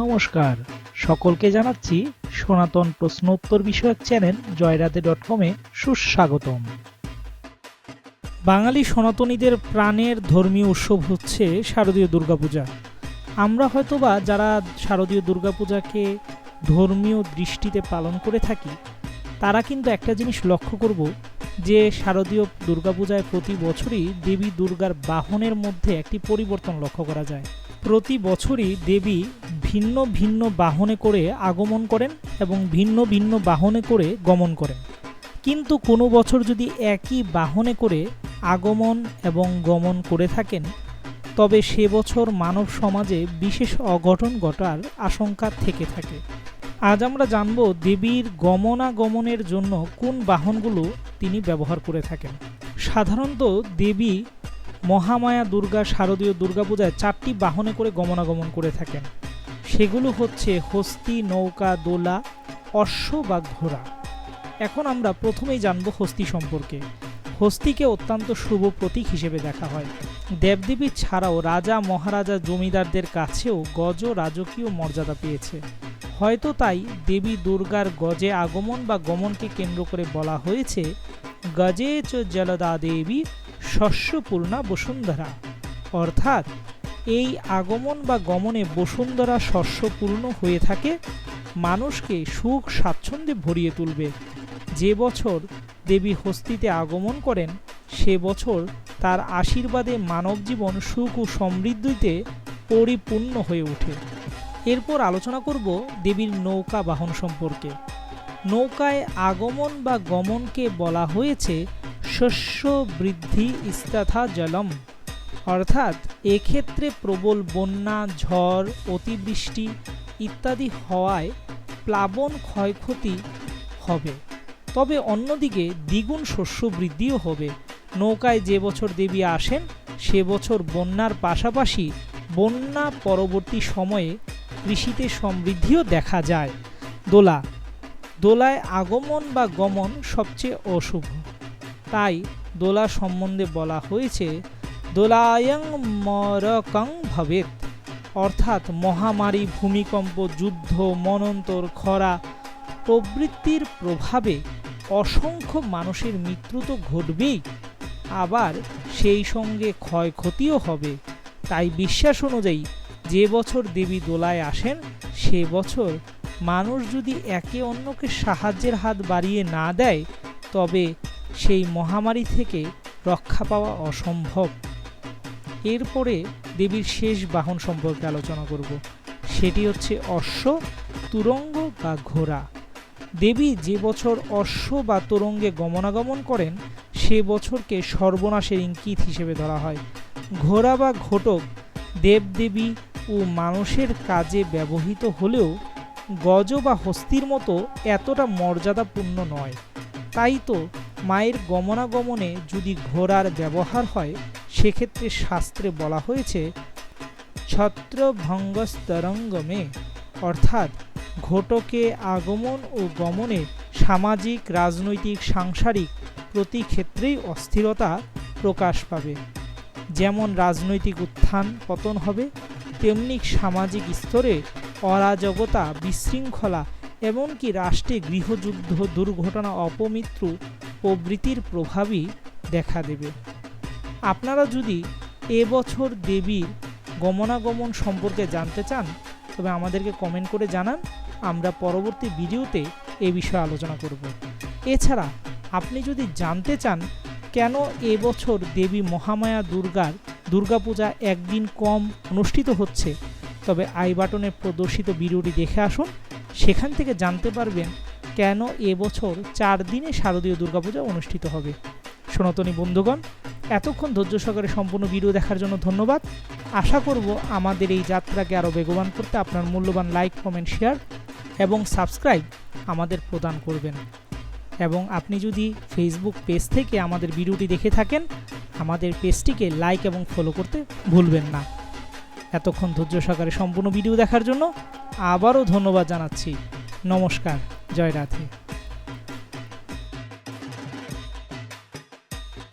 নমস্কার। সকলকে জানাচ্ছি সনাতন প্রশ্ন উত্তর বিষয়ক চ্যানেল জয়রাধে ডট কমে সুস্বাগতম। বাঙালি সনাতনীদের প্রাণের ধর্মীয় উৎসব হচ্ছে শারদীয় দুর্গাপূজা। আমরা হয়তোবা যারা শারদীয় দুর্গাপূজাকে ধর্মীয় দৃষ্টিতে পালন করে থাকি, তারা কিন্তু একটা জিনিস লক্ষ্য করব যে শারদীয় দুর্গাপূজায় প্রতি বছরই দেবী দুর্গার বাহনের মধ্যে একটি পরিবর্তন লক্ষ্য করা যায়। প্রতি বছরই দেবী ভিন্ন ভিন্ন বাহনে করে আগমন করেন এবং ভিন্ন ভিন্ন বাহনে করে গমন করেন। কিন্তু কোনো বছর যদি একই বাহনে করে আগমন এবং গমন করে থাকেন, তবে সে বছর মানব সমাজে বিশেষ অঘটন ঘটার আশঙ্কা থেকে থাকে। আজ আমরা জানব দেবীর গমনাগমনের জন্য কোন বাহনগুলো তিনি ব্যবহার করে থাকেন। সাধারণত দেবী মহামায়া দুর্গা শারদীয় দুর্গাপূজায় চারটি বাহনে করে গমনাগমন করে থাকেন। সেগুলো হচ্ছে হস্তি, নৌকা, দোলা, অশ্ব বা ঘোড়া। এখন আমরা প্রথমেই জানব হস্তি সম্পর্কে। হস্তিকে অত্যন্ত শুভ প্রতীক হিসেবে দেখা হয়। দেবদেবী ছাড়াও রাজা, মহারাজা, জমিদারদের কাছেও গজ রাজকীয় মর্যাদা পেয়েছে। হয়তো তাই দেবী দুর্গার গজে আগমন বা গমনকে কেন্দ্র করে বলা হয়েছে, গজে চ জলদা দেবী শস্যপূর্ণা বসুন্ধরা। অর্থাৎ এই আগমন বা গমনে বসুন্ধরা শস্যপূর্ণ হয়ে থাকে, মানুষকে সুখ স্বাচ্ছন্দ্যে ভরিয়ে তুলবে। যে বছর দেবী হস্তিতে আগমন করেন, সে বছর তার আশীর্বাদে মানব জীবন সুখ ও সমৃদ্ধিতে পরিপূর্ণ হয়ে ওঠে। এরপর আলোচনা করব দেবীর নৌকা বাহন সম্পর্কে। নৌকায় আগমন বা গমনকে বলা হয়েছে শস্য বৃদ্ধি ইস্তাথা জলম অর্থাৎ এক্ষেত্রে প্রবল বন্যা, ঝড়, অতিবৃষ্টি ইত্যাদি হওয়ায় প্লাবন ক্ষয়ক্ষতি হবে। তবে অন্যদিকে দ্বিগুণ শস্য বৃদ্ধিও হবে। নৌকায় যে বছর দেবী আসেন, সে বছর বন্যার পাশাপাশি বন্যা পরবর্তী সময়ে কৃষিতে সমৃদ্ধিও দেখা যায়। দোলা, দোলায় আগমন বা গমন সবচেয়ে অশুভ। তাই দোলা সম্বন্ধে বলা হয়েছে, দোলায়ং মরকং ভবেত অর্থাৎ মহামারী, ভূমিকম্প, যুদ্ধ, মনন্তর, খরা প্রবৃত্তির প্রভাবে অসংখ্য মানুষের মৃত্যু তো ঘটবেই। আবার সেই সঙ্গে ক্ষয়ক্ষতিও হবে। তাই বিশ্বাস অনুযায়ী যে বছর দেবী দোলায় আসেন, সে বছর মানুষ যদি একে অন্যকে সাহায্যের হাত বাড়িয়ে না দেয়, তবে সেই মহামারী থেকে রক্ষা পাওয়া অসম্ভব। এরপরে দেবীর শেষ বাহন সম্পর্কে আলোচনা করব। সেটি হচ্ছে অশ্ব, তুরঙ্গ বা ঘোড়া। দেবী যে বছর অশ্ব বা তুরঙ্গে গমনাগমন করেন, সে বছরকে সর্বনাশের ইঙ্কিত হিসেবে ধরা হয়। ঘোড়া বা ঘটক দেবদেবী ও মানুষের কাজে ব্যবহৃত হলেও গজ বা হস্তির মতো এতটা মর্যাদাপূর্ণ নয়। তাই তো মায়ের গমনাগমনে যদি ঘোড়ার ব্যবহার হয়, সেক্ষেত্রে শাস্ত্রে বলা হয়েছে, ছত্রভঙ্গস্তরঙ্গমে, অর্থাৎ ঘটকে আগমন ও গমনে সামাজিক, রাজনৈতিক, সাংসারিক প্রতি ক্ষেত্রেই অস্থিরতা প্রকাশ পাবে। যেমন রাজনৈতিক উত্থান পতন হবে, তেমনি সামাজিক স্তরে অরাজকতা, বিশৃঙ্খলা, এমনকি রাষ্ট্রে গৃহযুদ্ধ, দুর্ঘটনা, অপমৃত্যু প্রভৃতির প্রভাবই দেখা দেবে। আপনারা যদি এবছর দেবীর গমনাগমন সম্পর্কে জানতে চান, তবে আমাদেরকে কমেন্ট করে জানান। আমরা পরবর্তী ভিডিওতে এ বিষয়ে আলোচনা করব। এছাড়া আপনি যদি জানতে চান, কেন এবছর দেবী মহামায়া দুর্গার দুর্গাপূজা একদিন কম অনুষ্ঠিত হচ্ছে, তবে আই বাটনে প্রদর্শিত ভিডিওটি দেখে আসুন। সেখান থেকে জানতে পারবেন কেন এবছর চার দিনে শারদীয় দুর্গাপূজা অনুষ্ঠিত হবে? সনাতনী বন্ধুগণ, এতক্ষণ ধৈর্য সহকারে সম্পূর্ণ ভিডিও দেখার জন্য ধন্যবাদ। আশা করব আমাদের এই যাত্রাকে আরও বেগবান করতে আপনার মূল্যবান লাইক, কমেন্ট, শেয়ার এবং সাবস্ক্রাইব আমাদের প্রদান করবেন। এবং আপনি যদি ফেসবুক পেজ থেকে আমাদের ভিডিওটি দেখে থাকেন, আমাদের পেজটিকে লাইক এবং ফলো করতে ভুলবেন না। এতক্ষণ ধৈর্য সহকারে সম্পূর্ণ ভিডিও দেখার জন্য আবারও ধন্যবাদ জানাচ্ছি। নমস্কার। জয়